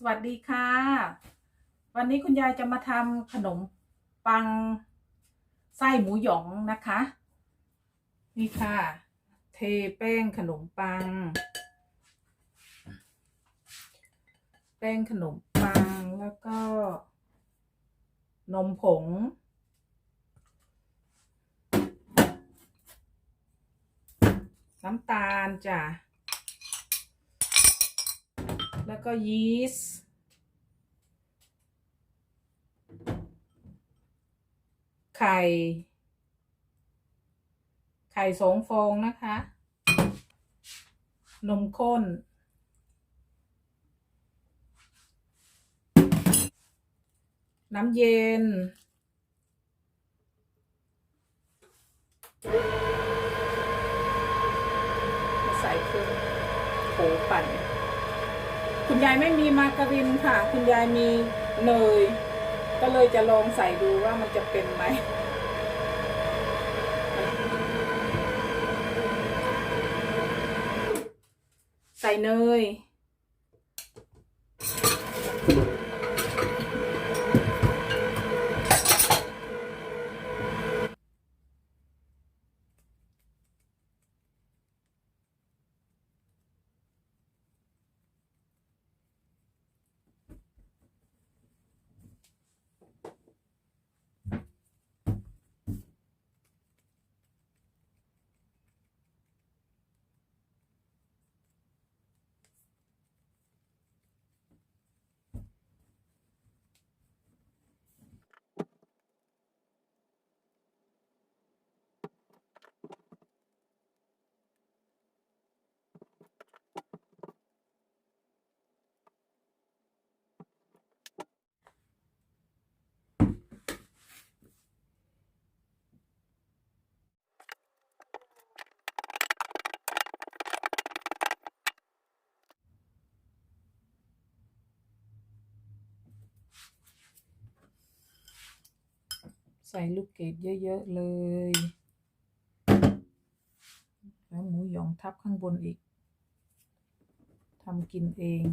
สวัสดีค่ะ วันนี้คุณยายจะมาทำขนมปังไส้หมูหยองนะคะ นี่ค่ะ เทแป้งขนมปัง แป้งขนมปังแล้วก็ นมผง น้ำตาลจ้ะ แล้วก็ยีสต์ไข่ ไข่สองฟองนะคะ นมข้น น้ำเย็น ใส่เครื่องโขปั่น คุณยายไม่มีมาการินค่ะ คุณยายมีเนย ก็เลยจะลองใส่ดูว่ามันจะเป็นไหมใส่เนย ใส่ลูกเกดเยอะ ๆ เลย แล้วหมูหยองทับข้างบนอีกทำกินเอง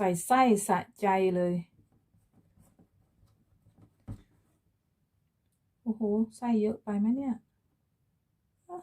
ใส่ไส้สะใจเลย โอ้โห ไส้เยอะไปไหมเนี่ยอะ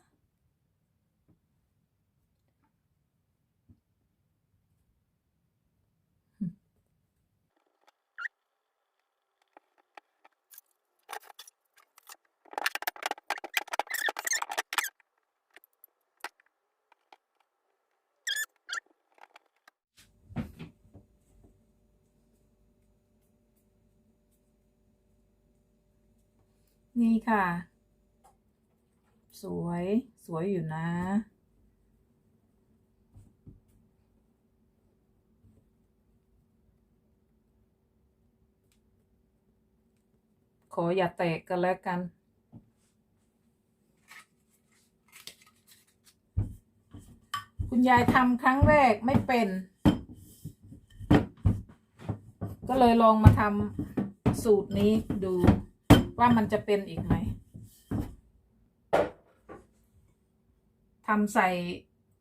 นี่ค่ะ สวยสวยอยู่นะ ขออย่าแตกกันแล้วกันคุณยายทำครั้งแรกไม่เป็น ก็เลยลองมาทำสูตรนี้ดู ว่ามันจะเป็นอีกไหมทำใส่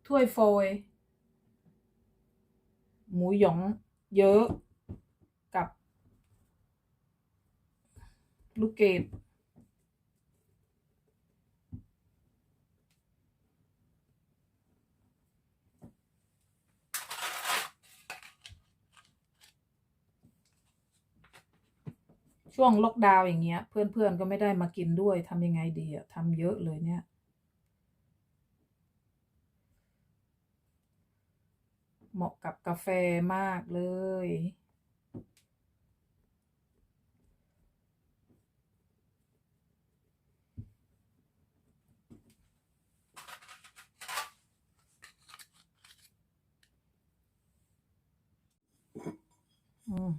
ถ้วยโฟย หมูหยองเยอะกับ ลูกเกด ช่วงล็อกดาวน์อย่างเงี้ย เพื่อนๆก็ไม่ได้มากินด้วยทำยังไงดีอะทำเยอะเลยเนี่ย เหมาะกับกาแฟมากเลย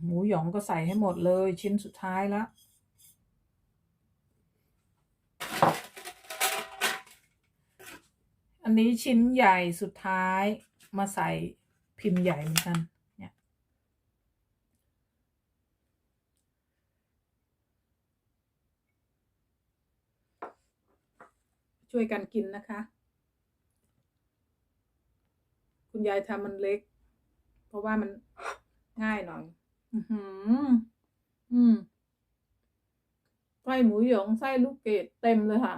หมูหยองก็ใส่ให้หมดเลยชิ้นสุดท้ายแล้วอันนี้ชิ้นใหญ่สุดท้ายมาใส่พิมพ์ใหญ่เหมือนกันเนี่ยช่วยกันกินนะคะ คุณยายทำมันเล็ก เพราะว่ามันง่ายหน่อย อือหืออืมไส้หมูหยองไส้ลูกเกดเต็มเลยค่ะ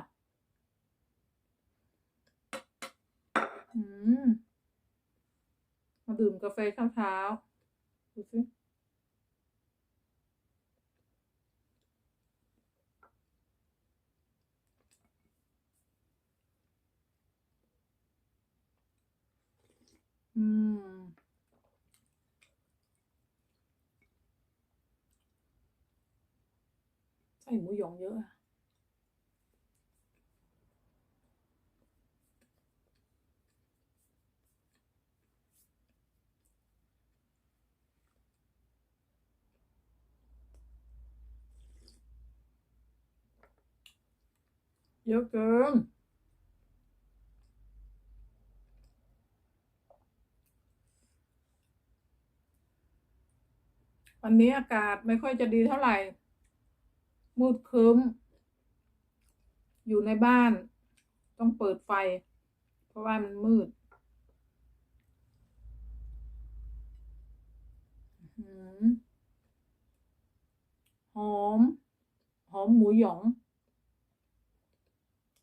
อืม มาดื่มกาแฟเช้าเช้าดูสิ ส่หมูหยองเยอะอะเยอะเกินวันนี้อากาศไม่ค่อยจะดีเท่าไหร่ มืดครึ้ม อยู่ในบ้าน ต้องเปิดไฟ เพราะว่ามันมืดหอม หอมหมูหยอง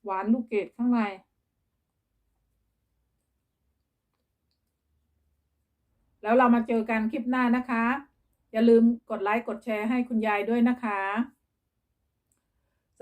หวานลูกเกดข้างในแล้วเรามาเจอกันคลิปหน้านะคะ อย่าลืมกดไลค์ กดแชร์ให้คุณยายด้วยนะคะ